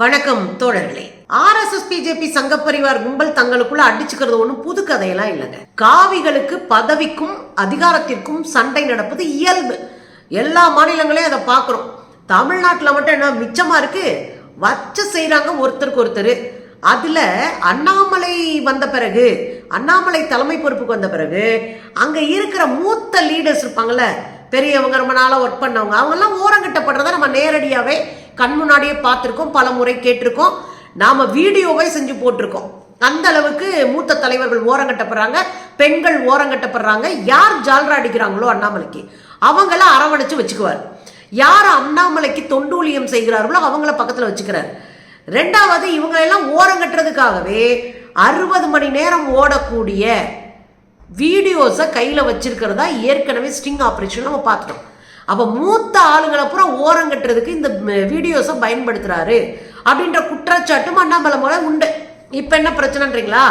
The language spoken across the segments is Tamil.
வணக்கம் தோழர்களே. ஆர்எஸ்எஸ் பிஜேபி சங்க பரிவார் கும்பல் தங்களுக்குள்ள அடிச்சுக்கிறது ஒண்ணும் புது கதையெல்லாம் இல்லைங்க. காவிகளுக்கு பதவிக்கும் அதிகாரத்திற்கும் சண்டை நடப்பது இயல்பு. எல்லா மாநிலங்களையும் அதை பார்க்குறோம். தமிழ்நாட்டில் மட்டும் என்ன மிச்சமா இருக்கு? வச்ச செய்கிறாங்க ஒருத்தருக்கு ஒருத்தர். அதில் அண்ணாமலை வந்த பிறகு அண்ணாமலை தலைமை பொறுப்புக்கு வந்த பிறகு அங்கே இருக்கிற மூத்த லீடர்ஸ் இருப்பாங்கல்ல பெரியவங்க ரொம்ப நாளாக ஒர்க் பண்ணவங்க அவங்கெல்லாம் ஓரங்கட்டப்படுறத நம்ம நேரடியாகவே கண் முன்னாடியே பார்த்துருக்கோம் பல முறை கேட்டிருக்கோம். நாம வீடியோவை செஞ்சு போட்டிருக்கோம். அந்த அளவுக்கு மூத்த தலைவர்கள் ஓரங்கட்டப்படுறாங்க பெண்கள் ஓரங்கட்டப்படுறாங்க யார் ஜால்ரா அடிக்கிறாங்களோ அண்ணாமலைக்கு அவங்கள அரவணைச்சு வச்சுக்குவார். யார் அண்ணாமலைக்கு தொண்டூழியம் செய்கிறார்களோ அவங்கள பக்கத்தில் வச்சுக்கிறார். ரெண்டாவது இவங்களெல்லாம் ஓரங்கட்டுறதுக்காகவே அறுபது மணி நேரம் ஓடக்கூடிய வீடியோஸை கையில் வச்சிருக்கிறதா ஏற்கனவே ஸ்டிங் ஆப்ரேஷன் நம்ம பார்த்துட்டோம். அப்போ மூத்த ஆளுங்களை பூரா ஓரங்கட்டுறதுக்கு இந்த வீடியோஸை பயன்படுத்துகிறாரு அப்படின்ற குற்றச்சாட்டும் அண்ணாமலை மூலம் உண்டு. இப்போ என்ன பிரச்சனைன்றீங்களா?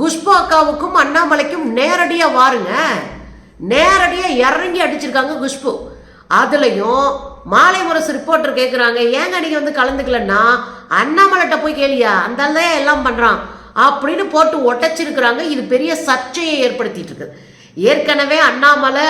குஷ்பு அக்காவுக்கும் அண்ணாமலைக்கும் நேரடியாக வாருங்க. நேரடியாக இறங்கி அடிச்சிருக்காங்க குஷ்பு. அதுலேயும் மாலை முரசு ரிப்போர்ட்டர் கேட்குறாங்க ஏங்க நீங்கள் வந்து கலந்துக்கலன்னா? அண்ணாமலைட்ட போய் கேளியா? அந்த எல்லாம் பண்ணுறான் அப்படின்னு போட்டு ஒட்டச்சிருக்கிறாங்க. இது பெரிய சர்ச்சையை ஏற்படுத்திட்டு இருக்குது ஏற்கனவே அண்ணாமலை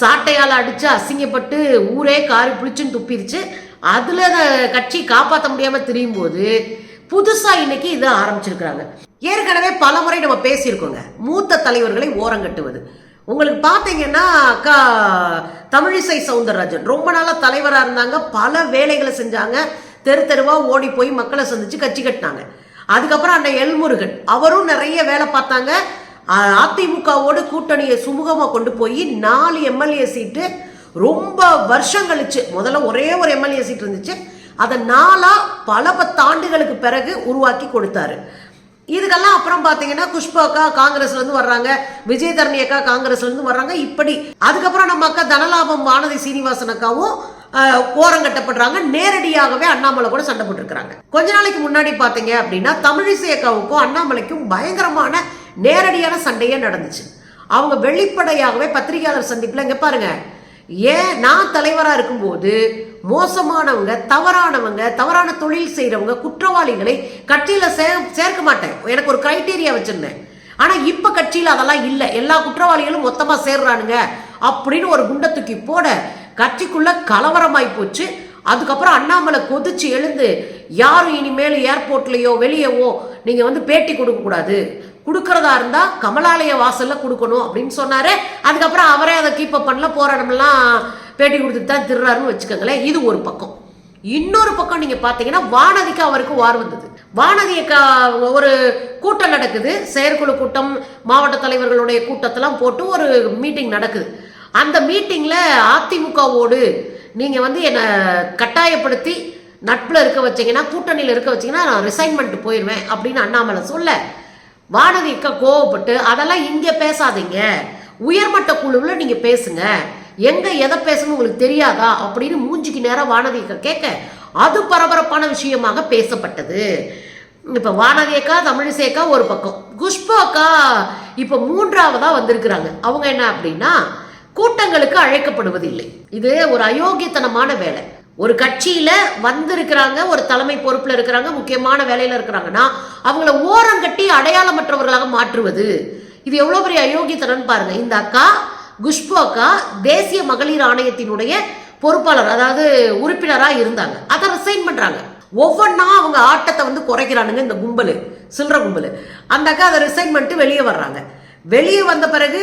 சாட்டையால் அடித்து அசிங்கப்பட்டு ஊரே காரி பிடிச்சுன்னு துப்பிருச்சு அதில் கட்சி காப்பாற்ற முடியாமல் திரியும் போது புதுசாக இன்னைக்கு இதை ஆரம்பிச்சிருக்கிறாங்க. ஏற்கனவே பல முறை நம்ம பேசியிருக்கோங்க. மூத்த தலைவர்களை ஓரங்கட்டுவது உங்களுக்கு பார்த்தீங்கன்னா அக்கா தமிழிசை சவுந்தரராஜன். ரொம்ப நாளாக தலைவராக இருந்தாங்க. பல வேலைகளை செஞ்சாங்க. தெரு தெருவாக ஓடி போய் மக்களை சந்திச்சு கட்சி கட்டினாங்க. அதுக்கப்புறம் அண்ணன் எல்முருகன். அவரும் நிறைய வேலை பார்த்தாங்க. அதிமுகவோடு கூட்டணியை சுமூகமாக கொண்டு போய் நாலு எம்எல்ஏ சீட்டு ரொம்ப வருஷம் கழிச்சு முதல்ல ஒரே ஒரு எம்எல்ஏ சீட் இருந்துச்சு. அதை நாளா பல பத்தாண்டுகளுக்கு பிறகு உருவாக்கி கொடுத்தாரு. இதுக்கெல்லாம் அப்புறம் பார்த்தீங்கன்னா குஷ்பா அக்கா காங்கிரஸ்லேருந்து வர்றாங்க விஜய் தரணி அக்கா காங்கிரஸ்லேருந்து வர்றாங்க. இப்படி அதுக்கப்புறம் நம்ம அக்கா தனலாபம் வானதி சீனிவாசன் அக்காவும் ஓரங்கட்டப்படுறாங்க நேரடியாகவே அண்ணாமலை கூட சண்டை போட்டிருக்கிறாங்க. கொஞ்ச நாளைக்கு முன்னாடி பார்த்தீங்க அப்படின்னா தமிழிசை அக்காவுக்கும் அண்ணாமலைக்கும் பயங்கரமான நேரடியான சண்டையே நடந்துச்சு. அவங்க வெளிப்படையாகவே பத்திரிகையாளர் சந்திப்பில் இங்கே பாருங்க. ஏன் நான் தலைவராக இருக்கும்போது மோசமானவங்க தவறானவங்க தவறான தொழில் செய்கிறவங்க குற்றவாளிகளை கட்சியில் சே சேர்க்க மாட்டேன். எனக்கு ஒரு க்ரைட்டீரியா வச்சுருந்தேன். ஆனால் இப்போ கட்சியில் அதெல்லாம் இல்லை. எல்லா குற்றவாளிகளும் மொத்தமாக சேர்றானுங்க அப்படின்னு ஒரு குண்டை தூக்கி போட கட்சிக்குள்ள கலவரமாய் போச்சு. அதுக்கப்புறம் அண்ணாமலை கொதிச்சு எழுந்து யாரும் இனிமேல் ஏர்போர்ட்லேயோ வெளியேவோ நீங்கள் வந்து பேட்டி கொடுக்கக்கூடாது கொடுக்கறதா இருந்தா கமலாலய வாசல்ல கொடுக்கணும் அப்படின்னு சொன்னாரு. அதுக்கப்புறம் அவரே அதை கீப் அப் பண்ணல. போற இடமெல்லாம் பேட்டி கொடுத்துட்டு தான் திருறாருன்னு வச்சுக்கோங்களேன். இது ஒரு பக்கம். இன்னொரு பக்கம் நீங்க பாத்தீங்கன்னா வானதிக்கு அவருக்கு வார் வந்தது. வானதியை ஒரு கூட்டம் நடக்குது. செயற்குழு கூட்டம் மாவட்ட தலைவர்களுடைய கூட்டத்தெல்லாம் போட்டு ஒரு மீட்டிங் நடக்குது. அந்த மீட்டிங்ல அதிமுகவோடு நீங்க வந்து என்னை கட்டாயப்படுத்தி நட்புல இருக்க வச்சீங்கன்னா கூட்டணியில் இருக்க வச்சீங்கன்னா நான் ரிசைன்மெண்ட் போயிடுவேன் அப்படின்னு அண்ணாமலை சொல்ல வானதி கோவப்பட்டு அதெல்லாம் இங்கே பேசாதீங்க. உயர்மட்ட குழுவில் நீங்கள் பேசுங்க. எங்கே எதை பேசணும் உங்களுக்கு தெரியாதா? அப்படின்னு மூஞ்சிக்கு நேரம் வானதிக்கா கேட்க அது பரபரப்பான விஷயமாக பேசப்பட்டது. இப்போ வானதி தமிழிசேக்கா ஒரு பக்கம். குஷ்பு அக்கா மூன்றாவதாக மூன்றாவதா வந்திருக்கிறாங்க. அவங்க என்ன அப்படின்னா கூட்டங்களுக்கு அழைக்கப்படுவதில்லை. இது ஒரு அயோக்கியத்தனமான வேலை. ஒரு கட்சியில வந்திருக்கிறாங்க ஒரு தலைமை பொறுப்புல இருக்கிறாங்க முக்கியமான வேலையில இருக்கிறாங்கன்னா அவங்கள ஓரங்கட்டி அடையாளமற்றவர்களாக மாற்றுவது. இது எவ்வளவு பெரிய அயோக்கியத்தனம் பாருங்க. இந்த அக்கா குஷ்பு அக்கா தேசிய மகளிர் ஆணையத்தினுடைய பொறுப்பாளர் அதாவது உறுப்பினராக இருந்தாங்க. அதை ரிசைன் பண்றாங்க. ஒவ்வொன்றா அவங்க ஆட்டத்தை வந்து குறைக்கிறானுங்க இந்த கும்பல் சில்லற கும்பல். அந்த அக்கா அதை ரிசைன் பண்ணிட்டு வெளியே வர்றாங்க. வெளியே வந்த பிறகு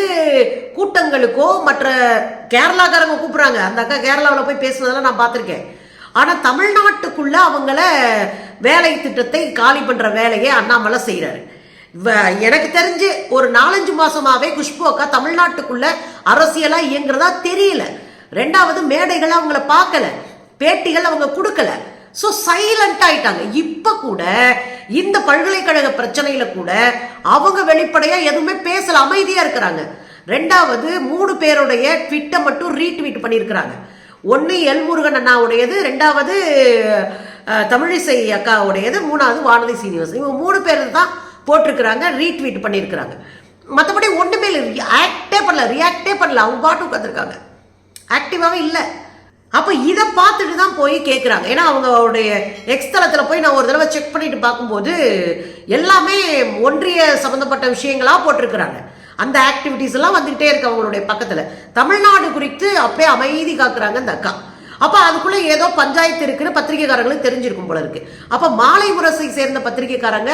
கூட்டங்களுக்கோ மற்ற கேரளாக்காரங்க கூப்பிட்றாங்க. அந்த அக்கா கேரளாவில் போய் பேசுனதெல்லாம் நான் பார்த்துருக்கேன். ஆனால் தமிழ்நாட்டுக்குள்ள அவங்கள வேலை திட்டத்தை காலி பண்ணுற வேலையை அண்ணாமலை செய்கிறாரு எனக்கு தெரிஞ்சு ஒரு நாலஞ்சு மாசமாவே குஷ்பு அக்கா தமிழ்நாட்டுக்குள்ள அரசியலா இயங்குறதா தெரியல. ரெண்டாவது மேடைகள் அவங்கள பார்க்கல. பேட்டிகள் அவங்க கொடுக்கல. ஸோ சைலண்ட் ஆயிட்டாங்க. இப்போ கூட இந்த பல்கலைக்கழக பிரச்சனையில கூட அவங்க வெளிப்படையா எதுவுமே பேசல. அமைதியா இருக்கிறாங்க. ரெண்டாவது மூணு பேருடைய ட்விட்டை மட்டும் ரீட்வீட் பண்ணியிருக்கிறாங்க. ஒன்று எல்முருகன் அண்ணாவுடையது ரெண்டாவது தமிழிசை அக்காவுடையது மூணாவது வானதி சீனிவாசன். இவங்க மூணு பேர் தான் போட்டிருக்கிறாங்க ரீட்வீட் பண்ணியிருக்கிறாங்க. மற்றபடி ஒன்றுமே இல்லை ஆக்டே பண்ணல ரியாக்டே பண்ணல அவங்க பாட்டு உட்காந்துருக்காங்க ஆக்டிவாகவே இல்லை. அப்போ இதை பார்த்துட்டு தான் போய் கேட்குறாங்க ஏன்னா அவங்களுடைய எக்ஸ் தளத்துல போய் நான் ஒரு தடவை செக் பண்ணிட்டு பார்க்கும்போது எல்லாமே ஒன்றிய சம்மந்தப்பட்ட விஷயங்களாக போட்டிருக்கிறாங்க. அந்த ஆக்டிவிட்டிஸ் எல்லாம் வந்துகிட்டே இருக்கு அவங்களுடைய பக்கத்தில். தமிழ்நாடு குறித்து அப்படியே அமைதி காக்குறாங்க இந்த அக்கா. அப்போ அதுக்குள்ள ஏதோ பஞ்சாயத்து இருக்குன்னு பத்திரிகைக்காரங்களுக்கு தெரிஞ்சிருக்கும் போல இருக்கு. அப்போ மாலை முரசை சேர்ந்த பத்திரிகைக்காரங்க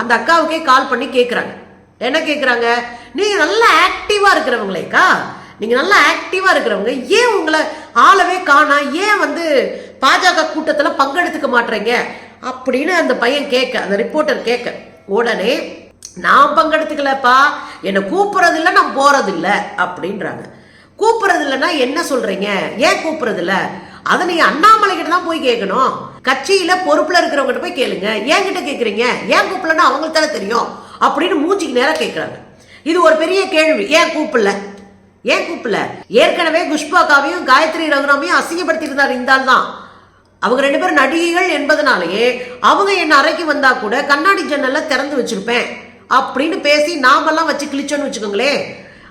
அந்த அக்காவுக்கே கால் பண்ணி கேட்குறாங்க என்ன கேட்குறாங்க நீங்கள் நல்லா ஆக்டிவாக இருக்கிறவங்களேக்கா நீங்கள் நல்லா ஆக்டிவாக இருக்கிறவங்க. ஏன் உங்களை ஆளவே காணா? ஏன் வந்து பாஜக கூட்டத்தில் பங்கெடுத்துக்க மாட்டுறீங்க? அப்படின்னு அந்த பையன் கேட்க அந்த ரிப்போர்ட்டர் கேட்க உடனே நான் பங்கெடுத்துக்கலப்பா. என்னை கூப்பிட்றது இல்லை நான் போகிறது இல்லை அப்படின்றாங்க. கூப்பிட்றது இல்லைன்னா என்ன சொல்கிறீங்க ஏன் கூப்பிட்றதுல்ல? அதை நீ அண்ணாமலை கிட்ட தான் போய் கேட்கணும். கட்சியில் பொறுப்பில் இருக்கிறவங்க போய் கேளுங்க. ஏன் கிட்ட கேட்குறீங்க ஏன் கூப்பிடலன்னா அவங்களுக்கு தானே தெரியும் அப்படின்னு மூஞ்சிக்கு நேரம் கேட்குறாங்க இது ஒரு பெரிய கேள்வி. ஏன் கூப்பிடல? ஏன் கூப்பிடல? ஏற்கனவே குஷ்பாக்காவையும் காயத்ரி ரகுராமையும் அசிங்கப்படுத்தி இருந்தார் இருந்தால் தான். அவங்க ரெண்டு பேரும் நடிகைகள் என்பதனாலேயே அவங்க என்ன அறைக்கு வந்தா கூட கண்ணாடி ஜன்னல்ல திறந்து வச்சிருப்பேன். அப்படின்னு பேசி நாமெல்லாம் வச்சு கிழிச்சோன்னு வச்சுக்கோங்களேன்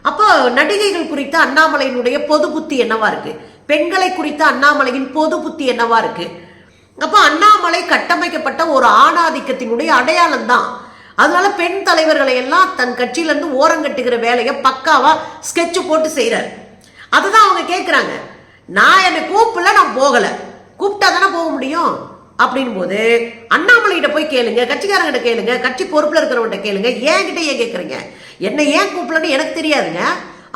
அப்போ நடிகைகள் குறித்த அண்ணாமலையினுடைய பொது புத்தி என்னவா இருக்கு? பெண்களை குறித்த அண்ணாமலையின் பொது புத்தி என்னவா இருக்கு? அப்போ அண்ணாமலை கட்டமைக்கப்பட்ட ஒரு ஆணாதிக்கத்தினுடைய அடையாளம் தான். அதனால பெண் தலைவர்களை எல்லாம் தன் கட்சியிலேருந்து ஓரங்கட்டுகிற வேலையை பக்காவா ஸ்கெட்சு போட்டு செய்கிறார் அதுதான் அவங்க கேட்குறாங்க நான் என்னை கூப்பிடல நான் போகலை. கூப்பிட்டா தானே போக முடியும்? அப்படின் போது அண்ணாமலைகிட்ட போய் கேளுங்க கட்சிக்காரங்கிட்ட கேளுங்க கட்சி பொறுப்புல இருக்கிறவங்கிட்ட கேளுங்க ஏன் கிட்ட ஏன் கேட்குறீங்க என்னை ஏன் கூப்பிடலன்னு எனக்கு தெரியாதுங்க.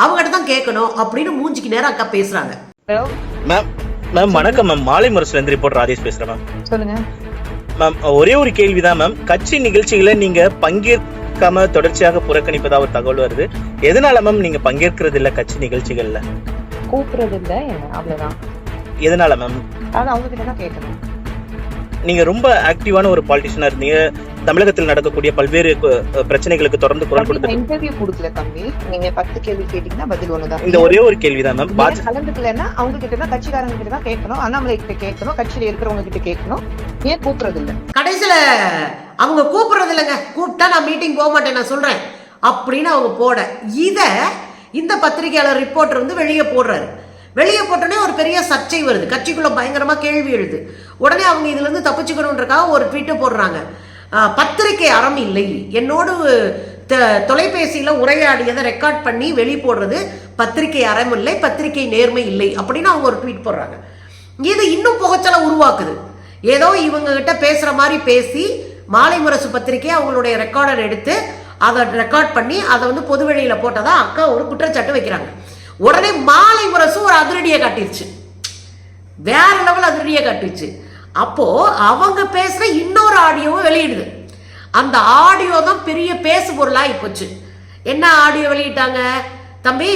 அவங்ககிட்ட தான் கேட்கணும் அப்படின்னு மூஞ்சிக்கு நேரம் அக்கா பேசுறாங்க. ஹலோ மேம் மேம் வணக்கம் மேம் மாலை முரசுல இருந்து ரிப்போர்ட் ராஜேஷ் பேசுறேன் மேம் சொல்லுங்க. மேம் ஒரே ஒரு கேள்விதான் மேம் கட்சி நிகழ்ச்சிகளை நீங்க பங்கேற்காம தொடர்ச்சியாக புறக்கணிப்பதா ஒரு தகவல் வருது. எதனால மேம் நீங்க பங்கேற்கிறது இல்ல கட்சி நிகழ்ச்சிகள்ல? கூப்பிடுறது இல்ல என்ன அவ்வளவுதான். எதனால மேம் அது அவங்க கிட்ட தான் கேட்கணும். நீங்க ரொம்ப ஆக்டிவான ஒரு பாலிட்டிஷனா இருந்தீங்க. தமிழகத்தில் நடக்கக்கூடிய பல்வேறு பிரச்சனைகளுக்கு தொடர்ந்து குரல் கொடுத்து இன்டர்வியூ கொடுக்கல தம்பி. நீங்க பத்து கேள்வி கேட்டீங்கன்னா பதில் ஒண்ணுதான். இந்த ஒரே ஒரு கேள்விதான் மேம் கலந்துக்கலன்னா அவங்க கிட்ட தான் கட்சிக்காரங்க கிட்ட தான் கேட்கணும். அண்ணாமலை கிட்ட கேட்கணும். கட்சியில இருக்கிறவங்க கிட்ட கேட்கணும். ஏன் கூப்பிடுறது இல்ல கடைசியில அவங்க கூப்பிடுறது இல்லைங்க. கூப்பிட்டா நான் மீட்டிங் போக மாட்டேன் நான் சொல்றேன். அப்படின்னு அவங்க போட. இத இந்த பத்திரிகையாளர் ரிப்போர்ட்டர் வந்து வெளியே போடுறாரு. வெளியே போட்டோன்னே ஒரு பெரிய சர்ச்சை வருது. கட்சிக்குள்ளே பயங்கரமாக கேள்வி எழுது. உடனே அவங்க இதுலேருந்து தப்பிச்சுக்கணுன்றக்காக ஒரு ட்வீட்டை போடுறாங்க. பத்திரிகை அறம் இல்லை. என்னோடு த- தொலைபேசியில் உரையாடியதை ரெக்கார்ட் பண்ணி வெளி போடுறது பத்திரிகை அறம் இல்லை பத்திரிகை நேர்மை இல்லை அப்படின்னு அவங்க ஒரு ட்வீட் போடுறாங்க. இது இன்னும் புகைச்சலை உருவாக்குது. ஏதோ இவங்க கிட்ட மாதிரி பேசி மாலை முரசு பத்திரிக்கை அவங்களுடைய ரெக்கார்டர் எடுத்து அதை ரெக்கார்ட் பண்ணி அதை வந்து பொதுவெளியில் போட்டதா அக்கா ஒரு குற்றச்சாட்டு வைக்கிறாங்க. உடனே மாலை முரசு ஒரு அதிரடியை காட்டிருச்சு. வேற லெவல் அதிரடியை காட்டிருச்சு. அப்போ அவங்க பேசுற இன்னொரு ஆடியோவும் வெளியிடுது. அந்த ஆடியோ தான் பெரிய பேசு பொருளாகி போச்சு. என்ன ஆடியோ வெளியிட்டாங்க? தம்பி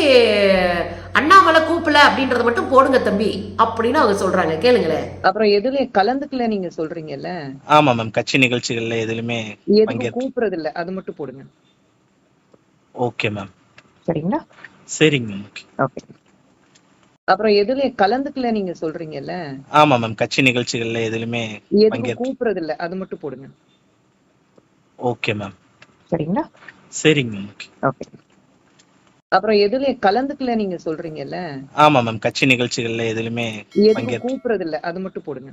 அண்ணாமலை கூப்பிடல அப்படின்றத மட்டும் போடுங்க தம்பி அப்படின்னு அவங்க சொல்றாங்க. கேளுங்களேன். அப்புறம் எதுல கலந்துக்கல நீங்க சொல்றீங்கல்ல? ஆமா மேம் கட்சி நிகழ்ச்சிகள்ல எதுலயுமே கூப்பிடுறது இல்ல அது மட்டும் போடுங்க. ஓகே மேம் சரிங்களா? சரிங்க. ஓகே அப்புறம் எதுல கலந்துக்கல நீங்க சொல்றீங்கல்ல? ஆமா மேம் கட்சி நிகழ்ச்சிகள்ல எதுலயுமே கூப்பிடுறது இல்ல அது மட்டும் போடுங்க. ஓகே மேம் சரிங்களா? சரிங்க. மேம் ஓகே அப்புறம் எதுல கலந்துக்கல நீங்க சொல்றீங்கல்ல? ஆமா மேம் கட்சி நிகழ்ச்சிகள்ல எதுலயுமே கூப்பிடுறது இல்ல அது மட்டும் போடுங்க.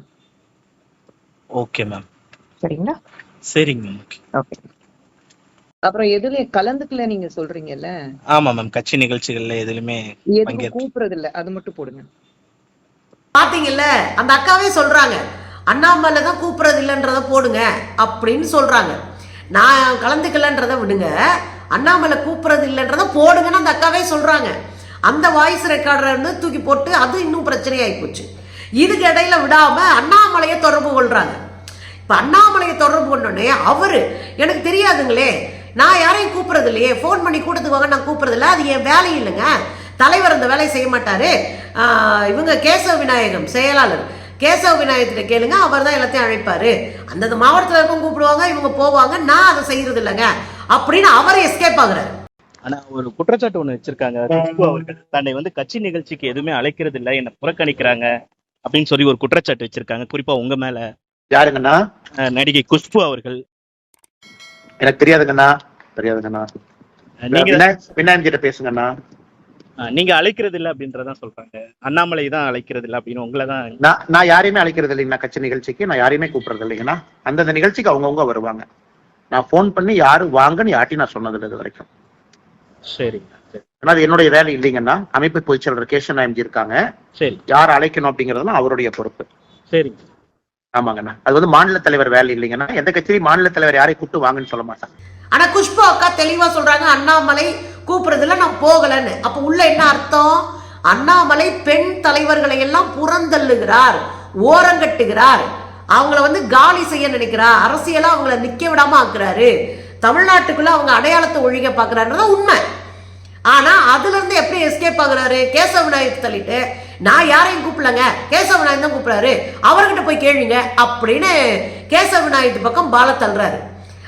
ஓகே மேம் சரிங்களா? சரிங்க. மேம் ஓகே அப்புறம் எதுல கலந்துக்கல நீங்க சொல்றீங்கல்ல? ஆமா மேம் கட்சி நிகழ்ச்சிகள்ல எதுலயுமே கூப்பிடுறது இல்ல அது மட்டும் போடுங்க. பாத்தீங்கல்ல? அந்த அக்காவே சொல்றாங்க. அண்ணாமலை தான் கூப்பிடுறது இல்லைன்றத போடுங்க அப்படின்னு சொல்றாங்க. நான் கலந்துக்கலன்றத விடுங்க. அண்ணாமலை கூப்பிடுறது இல்லைன்றத போடுங்கன்னு அந்த அக்காவே சொல்றாங்க. அந்த வாய்ஸ் ரெக்கார்டரை வந்து தூக்கி போட்டு அது இன்னும் பிரச்சனையாகி போச்சு. இதுக்கு இடையில விடாம அண்ணாமலையை தொடர்பு கொள்றாங்க. இப்ப அண்ணாமலையை தொடர்பு கொண்டோடனே அவரு எனக்கு தெரியாதுங்களே நான் யாரையும் கூப்பிடுறது இல்லையே ஃபோன் பண்ணி கூட்டத்துக்கு வாங்க நான் கூப்பிடுறது இல்லை அது என் வேலை இல்லைங்க. தலைவர் அந்த வேலையை செய்ய மாட்டாரு. ஆஹ் இவங்க கேசவ விநாயகம் செயலாளர். கேசவ விநாயகத்திட்ட கேளுங்க அவர் தான் எல்லாத்தையும் அழைப்பாரு. அந்தந்த மாவட்டத்தில் இருக்கும் கூப்பிடுவாங்க இவங்க போவாங்க. நான் அதை செய்யறது இல்லைங்க அப்படின்னு அவரே எஸ்கேப் ஆகுறாரு. ஆனா ஒரு குற்றச்சாட்டு ஒண்ணு வச்சிருக்காங்க. குஷ்பு அவர்கள் தன்னை வந்து கட்சி நிகழ்ச்சிக்கு எதுவுமே அழைக்கிறது இல்ல என்ன புறக்கணிக்கிறாங்க அப்படின்னு சொல்லி ஒரு குற்றச்சாட்டு வச்சிருக்காங்க. குறிப்பா உங்க மேல. யாருங்கண்ணா? அஹ், நடிகை குஷ்பு அவர்கள். எனக்கு தெரியாதுங்கண்ணா. தெரியாதுங்கண்ணா. அஹ், நீங்க விநாயக் விநாயகன் கிட்ட பேசுங்கண்ணா. நீங்க அழைக்கிறது இல்ல அப்படின்றதான் சொல்றாங்க. அண்ணாமலை தான் அழைக்கிறது இல்ல அப்படின்னு உங்களை தான் நான் நான் யாரையுமே அழைக்கிறது இல்லைங்கண்ணா கட்சி நிகழ்ச்சிக்கு. நான் யாரையுமே கூப்பிடுறது இல்லைங்கண்ணா. அந்தந்த நிகழ்ச்சிக்கு அவங்கவுங்க வருவாங்க. நான் ஃபோன் பண்ணி யாரு வாங்கன்னு யார்ட்டையும் நான் சொன்னது இல்லை இது வரைக்கும். சரிங்க சரி. ஏன்னா அது என்னுடைய வேலை இல்லைங்கன்னா அமைப்பு பொதுச்செயலர் கேஷன் எம்ஜி இருக்காங்க. சரி. யார் அழைக்கணும் அப்படிங்கறதுலாம் அவருடைய பொறுப்பு. சரிங்க. ஆமாங்கண்ணா. அது வந்து மாநில தலைவர் வேலை இல்லைங்கண்ணா. எந்த கட்சியிலையும் மாநில தலைவர் யாரையும் கூப்பிட்டு வாங்கன்னு சொல்ல மாட்டாங்க. ஆனா குஷ்பு அக்கா தெளிவா சொல்றாங்க அண்ணாமலை கூப்பிடுறதுல நான் போகலன்னு. அப்ப உள்ள என்ன அர்த்தம்? அண்ணாமலை பெண் தலைவர்களை எல்லாம் புறந்தள்ளுகிறார் ஓரங்கட்டுகிறார் அவங்கள வந்து காலி செய்ய நினைக்கிறார். அரசியலா அவங்கள நிக்க விடாம ஆக்குறாரு. தமிழ்நாட்டுக்குள்ள அவங்க அடையாளத்தை ஒழிக பாக்குறாருன்றதான் உண்மை. ஆனா அதுல இருந்து எப்படி எஸ்கேப் ஆகுறாரு? கேசவ விநாயகர் தள்ளிட்டு நான் யாரையும் கூப்பிடலங்க. கேசவ நாயன் தான் கூப்பிடுறாரு. அவர்கிட்ட போய் கேளுங்க அப்படின்னு கேசவ விநாயகத்து பக்கம் பால தள்ளுறாரு.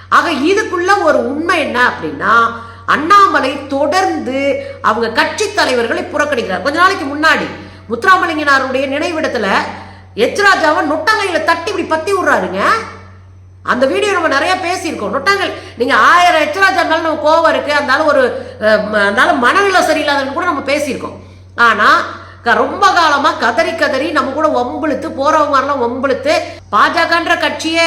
ஆக இதுக்குள்ள ஒரு உண்மை என்ன அப்படின்னா அண்ணாமலை தொடர்ந்து அவங்க கட்சி தலைவர்களை புறக்கணிக்கிறார். கொஞ்ச நாளைக்கு முன்னாடி முத்துராமலிங்கனாருடைய நினைவிடத்துல எச்ராஜாவை நொட்டங்கையில தட்டி இப்படி பத்தி விடுறாருங்க. அந்த வீடியோ நம்ம நிறைய பேசியிருக்கோம். நொட்டாங்கல் நீங்க ஆயிரம் எச்ராஜா இருந்தாலும் நம்ம கோவம் இருக்கு அதனால ஒரு ம- அதனால மனநிலை சரியில்லாதன்னு கூட நம்ம பேசியிருக்கோம். ஆனா ரொம்ப காலமாக கதறி கதறி நம்ம கூட வம்பிழுத்து போகிறவங்க மாதிரிலாம் வம்பிழுத்து பாஜகன்ற கட்சியை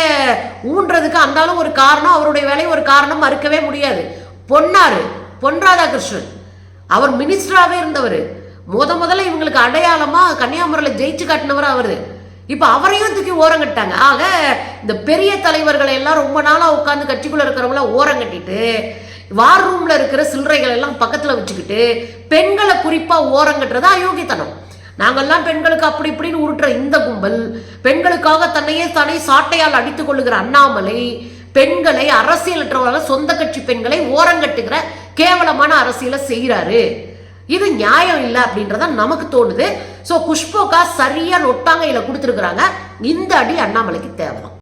ஊன்றதுக்கு அந்தாலும் ஒரு காரணம் அவருடைய வேலை ஒரு காரணம் மறுக்கவே முடியாது. பொன்னாரு பொன் ராதாகிருஷ்ணன். அவர் மினிஸ்டராகவே இருந்தவர். முத முதல்ல இவங்களுக்கு அடையாளமாக கன்னியாகுமரியில் ஜெயிச்சு காட்டினவர் அவர். இப்போ அவரையும் தூக்கி ஓரங்கட்டாங்க ஆக இந்த பெரிய தலைவர்களை எல்லாம் ரொம்ப நாளாக உட்காந்து கட்சிக்குள்ளே இருக்கிறவங்கள ஓரங்கட்டிட்டு வார் ரூமில் இருக்கிற சில்லறைகள் எல்லாம் பக்கத்தில் வச்சுக்கிட்டு பெண்களை குறிப்பா ஓரங்கட்டுறது அயோக்கியத்தனம். நாங்கள்லாம் பெண்களுக்கு அப்படி இப்படின்னு உருட்டுற இந்த கும்பல் பெண்களுக்காக தன்னையே தானே சாட்டையால் அடித்துக் கொள்ளுகிற அண்ணாமலை பெண்களை அரசியலற்றவர்களாக சொந்த கட்சி பெண்களை ஓரங்கட்டுகிற கேவலமான அரசியலை செய்கிறாரு இது நியாயம் இல்லை அப்படின்றத நமக்கு தோணுது. ஸோ குஷ்போக்கா சரியா நொட்டாங்கையில கொடுத்துருக்குறாங்க. இந்த அடி அண்ணாமலைக்கு தேவைதான்